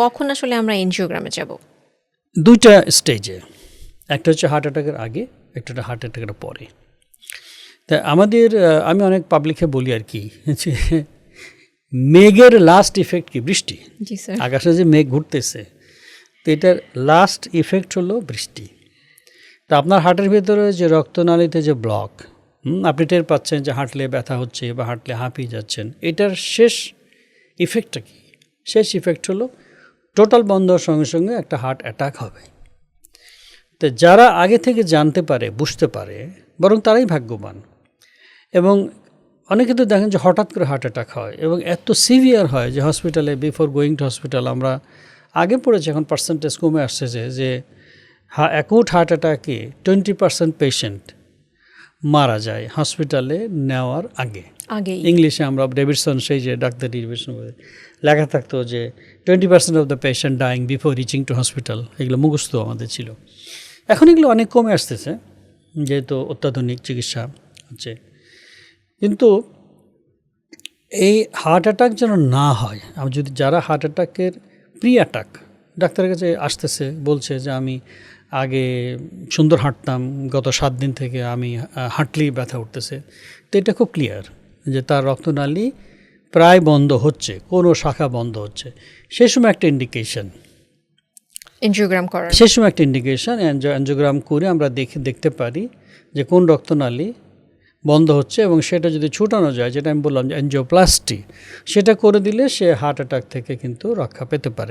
কখন আসলে আমরা এনজিওগ্রামে যাব? দুইটা স্টেজে একটা হচ্ছে হার্ট অ্যাটাকের আগে একটা হচ্ছে হার্ট অ্যাটাকের পরে। তা আমাদের আমি অনেক পাবলিকে বলি আর কি যে মেঘের লাস্ট ইফেক্ট কি? বৃষ্টি। আকাশে যে মেঘ ঘুরতেছে তো এটার লাস্ট ইফেক্ট হলো বৃষ্টি। তা আপনার হার্টের ভেতরে যে রক্তনালীতে যে ব্লক আপনি টের পাচ্ছেন যে হাঁটলে ব্যথা হচ্ছে বা হাঁটলে হাঁপিয়ে যাচ্ছেন। এটার শেষ ইফেক্টটা কি? শেষ ইফেক্ট হলো টোটাল বন্ধ হওয়ার সঙ্গে সঙ্গে একটা হার্ট অ্যাটাক হবে। তো যারা আগে থেকে জানতে পারে, বুঝতে পারে, বরং তারাই ভাগ্যবান। এবং অনেকে তো দেখেন যে হঠাৎ করে হার্ট অ্যাটাক হয় এবং এত সিভিয়ার হয় যে হসপিটালে, বিফোর গোয়িং টু হসপিটাল আমরা আগে পড়েছি, এখন পার্সেন্টেজ কমে আসছে যে যে অ্যাকুট হার্ট অ্যাটাকে টোয়েন্টি পার্সেন্ট পেশেন্ট মারা যায় হসপিটালে নেওয়ার আগে। আগে। ইংলিশে আমরা ডেভিডসন সেই যে ডাক্তার ডেভিডসন বলে লেখা থাকতো যে twenty percent of the patient dying before reaching to hospital এগুলো মুখস্থ আমাদের ছিল। এখন এগুলো অনেক কমে আসতেছে যেহেতু অত্যাধুনিক চিকিৎসা হচ্ছে। কিন্তু এই হার্ট অ্যাটাক যেন না হয় আমি যদি যারা হার্ট অ্যাটাকের প্রি অ্যাটাক ডাক্তারের কাছে আসতেছে বলছে যে আমি আগে সুন্দর হাঁটতাম গত সাত দিন থেকে আমি হাঁটলেই ব্যথা উঠতেছে। তো এটা খুব ক্লিয়ার যে তার রক্তনালী প্রায় বন্ধ হচ্ছে কোনো শাখা বন্ধ হচ্ছে। সেই সময় একটা ইন্ডিকেশন এনজিওগ্রাম করার। সেই সময় একটা ইন্ডিকেশন অ্যানজিওগ্রাম করে আমরা দেখে দেখতে পারি যে কোন রক্তনালী বন্ধ হচ্ছে এবং সেটা যদি ছুটানো যায় যেটা আমি বললাম যে এনজিওপ্লাস্টি সেটা করে দিলে সে হার্ট অ্যাটাক থেকে কিন্তু রক্ষা পেতে পারে।